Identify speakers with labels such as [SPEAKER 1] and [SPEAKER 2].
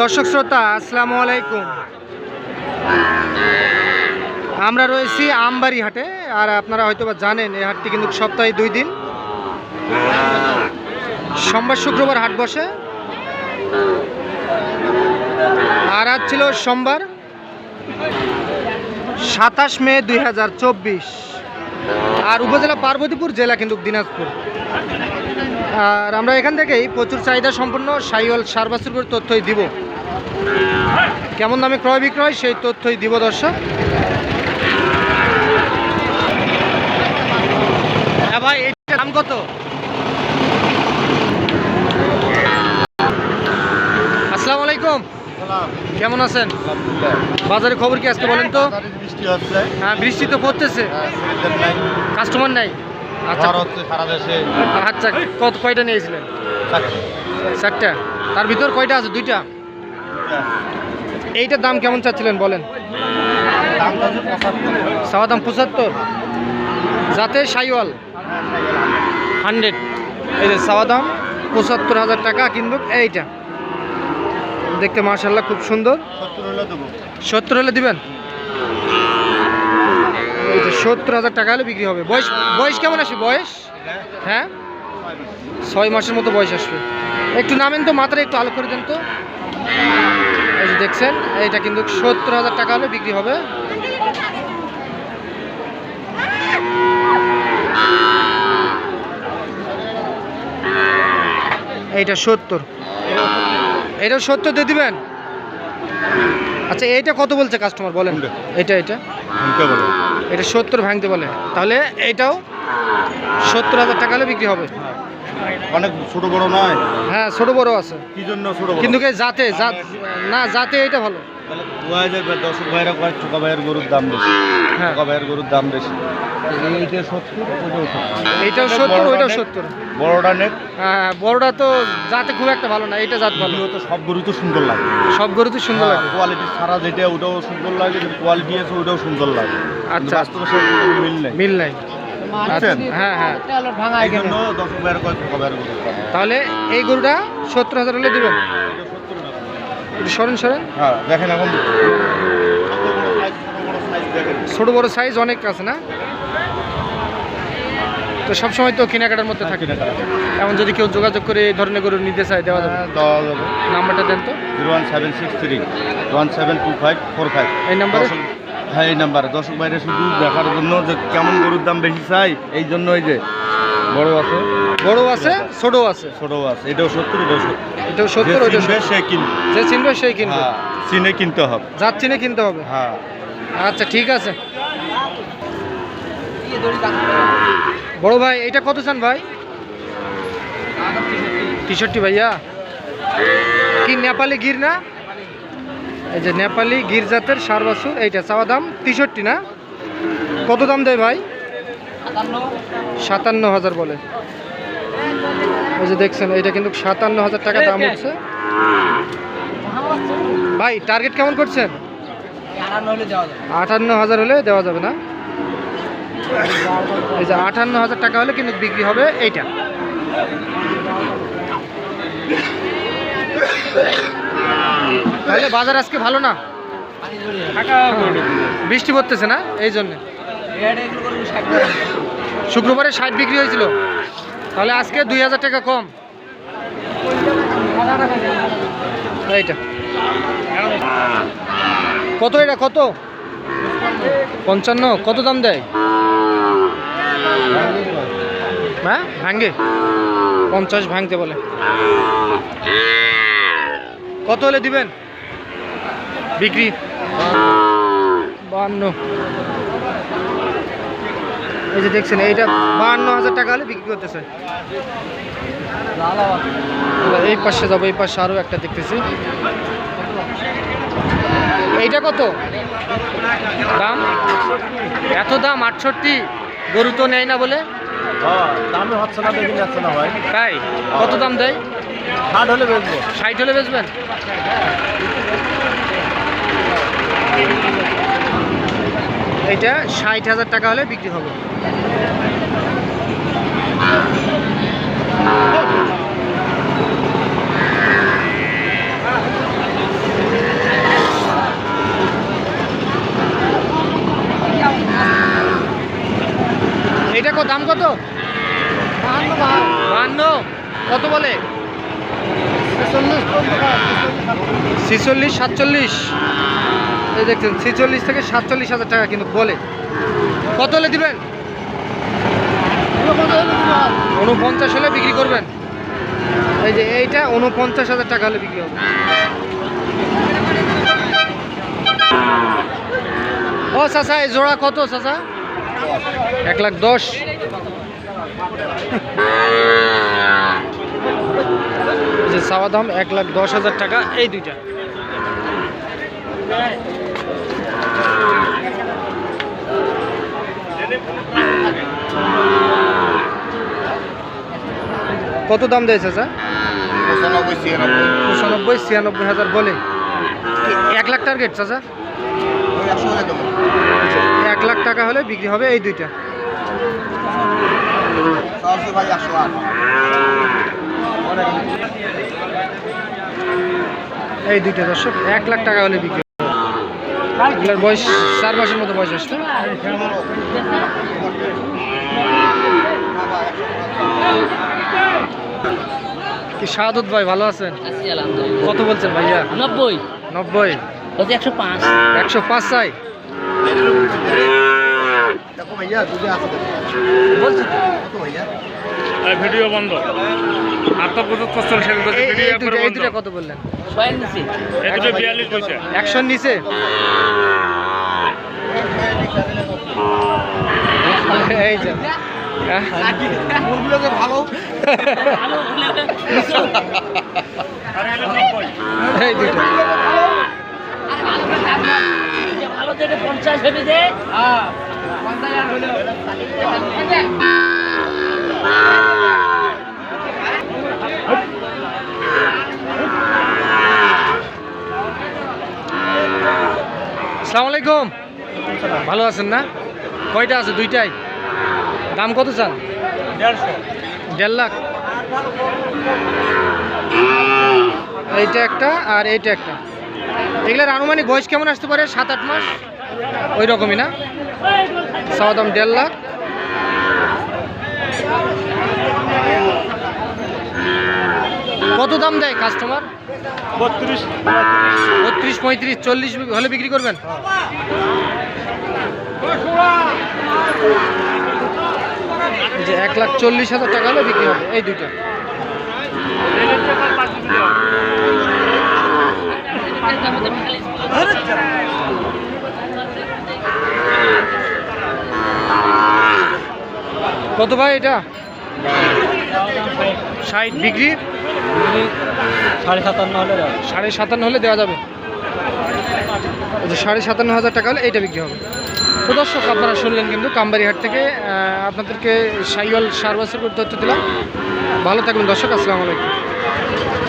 [SPEAKER 1] দর্শক শ্রোতা, আসসালামু আলাইকুম। আমরা রয়েছি আমবাড়ি হাটে আর আপনারা হয়তো বা জানেন, এই হাটটি কিন্তু সপ্তাহে দুই দিন। সোমবার শুক্রবার হাট বসে। আর আজ ছিল সোমবার, সাতাশ মে দুই হাজার চব্বিশ। আর উপজেলা পার্বতীপুর জেলা কিন্তু দিনাজপুর। আর আমরা এখান থেকেই প্রচুর চাহিদা সম্পন্ন সাইওয়াল সারবাসুর তথ্যই দিব। কেমন দামে ক্রয় বিক্রয় সেই তথ্যই দিব দর্শক। হ্যাঁ ভাই এইটার দাম কত? আসসালামু আলাইকুম। কেমন আছেন? বাজারে খবর কি আজকে বলেন তো?
[SPEAKER 2] বৃষ্টি
[SPEAKER 1] হ্যাঁ বৃষ্টি তো পড়তেছে। কাস্টমার নাই? আচ্ছা। আচ্ছা কত কয়টা নিয়েছিলেন।
[SPEAKER 2] চারটা।
[SPEAKER 1] তার ভিতর কয়টা আছে? দুইটা? এইটার দাম কেমন চাচ্ছিলেন বলেন? সাওয়া দাম পঁচাত্তর? যাতে সাইওয়াল। হান্ড্রেড। এই যে সাওয়া দাম? পঁচাত্তর হাজার টাকা কিন্তু এইটা। দেখতে মার্শাল্লাহ খুব সুন্দর।
[SPEAKER 2] সত্তর হলে
[SPEAKER 1] দিবেন? সত্তর হাজার টাকা হলে বিক্রি হবে। বয়স বয়স কেমন আসবে? বয়স? হ্যাঁ? ছয় মাসের মতো বয়স আসবে। একটু নামেন তো মাত্রা একটু আলো করে দেন তো। দেখছেন এইটা কিন্তু সত্তর হাজার টাকা হলে বিক্রি হবে। এইটা সত্তর। এটাও সত্তর দিয়ে দিবেন? আচ্ছা এইটা কত বলছে কাস্টমার বলেন? এটা এটা এটা সত্তর ভাঙতে বলে। তাহলে এইটাও সত্তর হাজার টাকা হলে বিক্রি হবে।
[SPEAKER 2] অনেক ছোট বড় নয়?
[SPEAKER 1] হ্যাঁ ছোট বড় আছে।
[SPEAKER 2] কি জন্য ছোট বড়?
[SPEAKER 1] কিন্তু কি জাতে জাত না জাতে এটা ভালো।
[SPEAKER 2] তাহলে দু হাজার দর্শক ভাইরা কয় ছোকা ভাইয়ের গরুর দাম বেশি?
[SPEAKER 1] হ্যাঁ।
[SPEAKER 2] ভাইয়ের গরুর দাম বেশি। এইটা সত্তর
[SPEAKER 1] এইটাও সত্তর ওইটাও সত্তর।
[SPEAKER 2] বড়টা নেট
[SPEAKER 1] হ্যাঁ বড়টা তো জাতে খুব একটা ভালো না এটা জাত ভালো।
[SPEAKER 2] তো সব গরু তো সুন্দর লাগে।
[SPEAKER 1] সব গরু তো সুন্দর লাগে।
[SPEAKER 2] কোয়ালিটি সারা যেটা ওটাও সুন্দর লাগে কোয়ালিটি আছে ওটাও সুন্দর লাগে।
[SPEAKER 1] আচ্ছা।
[SPEAKER 2] মিল নেই।
[SPEAKER 1] মিল নাই।
[SPEAKER 2] বুঝছেন?
[SPEAKER 1] হ্যাঁ হ্যাঁ। তাহলে এই গরুটা সত্তর হাজার হলে দেবেন। সরেন সরেন।
[SPEAKER 2] হ্যাঁ দেখেন এখন। ছোট বড়
[SPEAKER 1] সাইজ অনেক আছে না? তো সবসময় তো কেনাকাটার মধ্যে থাকে। না এমন যদি কেউ যোগাযোগ করে এই ধরনের গরু নিতে চায় দেওয়া যাবে।
[SPEAKER 2] দেওয়া যাবে।
[SPEAKER 1] নাম্বারটা দেন তো।
[SPEAKER 2] Zero one seven six three one seven two five four five.
[SPEAKER 1] এই নাম্বারে?
[SPEAKER 2] হ্যাঁ এই নাম্বারে দর্শক বাইরে শুধু দেখার জন্য যে কেমন গরুর দাম বেশি চাই এই জন্য এই যে বড় আছে।
[SPEAKER 1] বড় আছে ছোট আছে।
[SPEAKER 2] ছোটও আছে এটাও সত্তর এটাও সত্তর।
[SPEAKER 1] এটাও সত্তর
[SPEAKER 2] সে কিনবে।
[SPEAKER 1] যে চিনবে সেই কিনবে।
[SPEAKER 2] হ্যাঁ চিনে কিনতে হবে।
[SPEAKER 1] যাচ্ছি না কিনতে হবে।
[SPEAKER 2] হ্যাঁ।
[SPEAKER 1] আচ্ছা ঠিক আছে। বড় ভাই এটা কত চান ভাই? টিশার্টটি ভাইয়া। কি নেপালি গির না? এই যে নেপালি গির জাতের সার বাছুর এইটা চাওয়া দাম তেষট্টি না? কত দাম দেয় ভাই? সাতান্ন হাজার বলে। ওই যে দেখছেন এটা কিন্তু সাতান্ন হাজার টাকা দাম হচ্ছে। ভাই টার্গেট কেমন করছেন? আটান্ন হাজার হলে দেওয়া যাবে না? এই যে আটান্ন হাজার টাকা হলে কিন্তু বিক্রি হবে এইটা। তাহলে বাজার আজকে ভালো না? বৃষ্টি পড়তেছে না? এই জন্য। শুক্রবারে ষাট বিক্রি হয়েছিল। তাহলে আজকে দুই হাজার টাকা কম। এইটা। কত এটা? কত? পঞ্চান্ন। কত দাম দেয়? হ্যাঁ? ভাঙ্গে পঞ্চাশ ভাঙতে বলে। কত হলে দিবেন? বিক্রি? বাহান্ন এই যে দেখছেন এইটা বাহান্ন হাজার টাকা হলে বিক্রি করতেছে। এই পাশে যাব এই পাশে আরও একটা দেখতেছি। এইটা কত? দাম? এত দাম আটষট্টি? গরু তো নেয় না বলে?
[SPEAKER 2] দামে হচ্ছে না দেখে যাচ্ছে না ভাই
[SPEAKER 1] তাই? কত দাম দেয়?
[SPEAKER 2] ষাট হলে বেচবো।
[SPEAKER 1] ষাট হলে বেচবেন? এটা ষাট হাজার টাকা হলে বিক্রি হবে। এটা কত দাম কত? বান্ন কত বলে? ছিচল্লিশ সাতচল্লিশ। এই দেখছেন ছিচল্লিশ থেকে সাতচল্লিশ হাজার টাকা কিন্তু বলে। কত হলে দিবেন? উনপঞ্চাশ হলে বিক্রি করবেন। এই যে এইটা উনপঞ্চাশ হাজার টাকা হলে বিক্রি হবে। ও চাচা, এই জোড়া কত চাচা? এক লাখ দশ। যে দাম এক লাখ দশ হাজার টাকা, এই দুইটা। কত দাম দেয় চাচা
[SPEAKER 2] পঁচানব্বই ছিয়ানব্বই।
[SPEAKER 1] হাজার বলে। এক লাখ টার্গেট চাচা
[SPEAKER 2] দেবো।
[SPEAKER 1] এক লাখ টাকা হলে বিক্রি হবে এই দুইটা। এই দুইটা দর্শক এক লাখ টাকা হলে বিক্রি এগুলোর বয়স চার মাসের মতো বয়স আসছে। কি শাহাদত ভাই ভালো আছেন? কত বলছেন ভাইয়া?
[SPEAKER 3] নব্বই।
[SPEAKER 1] নব্বই।
[SPEAKER 3] একশো পাঁচ।
[SPEAKER 1] একশো পাঁচ চাই।
[SPEAKER 4] ভিডিও বন্ধ। আত্মপ্রযোগ করছেন
[SPEAKER 1] কত বললেন?
[SPEAKER 4] দুটো
[SPEAKER 1] একশোর নিচে? এই যে।
[SPEAKER 2] ভালো
[SPEAKER 1] এই
[SPEAKER 3] ভালো পঞ্চাশ
[SPEAKER 1] আসসালামু আলাইকুম ভালো আছেন না? কয়টা আছে? দুইটাই। দাম কত চান? দেড় লাখ। এইটা একটা আর এইটা একটা। এগুলোর আনুমানিক বয়স কেমন আসতে পারে? সাত আট মাস? ওই রকমই না? চাওয়া দাম দেড় লাখ। কত দাম দেয় কাস্টমার
[SPEAKER 4] বত্রিশ।
[SPEAKER 1] বত্রিশ পঁয়ত্রিশ চল্লিশ হলে বিক্রি করবেন? যে এক লাখ চল্লিশ হাজার টাকা হলে বিক্রি হবে এই দুইটা। কত ভাই এটা? ষাট বিক্রি?
[SPEAKER 3] সাড়ে সাতান্ন হলে
[SPEAKER 1] সাড়ে সাতান্ন হলে দেওয়া যাবে। সাড়ে সাতান্ন হাজার টাকা হলে এইটা বিক্রি হবে। তো দর্শক, আপনারা শুনলেন কিন্তু কাম্বারিহাট থেকে আপনাদেরকে সাইওয়াল সার করতে তথ্য দিলাম। ভালো থাকবেন দর্শক, আসসালামু আলাইকুম।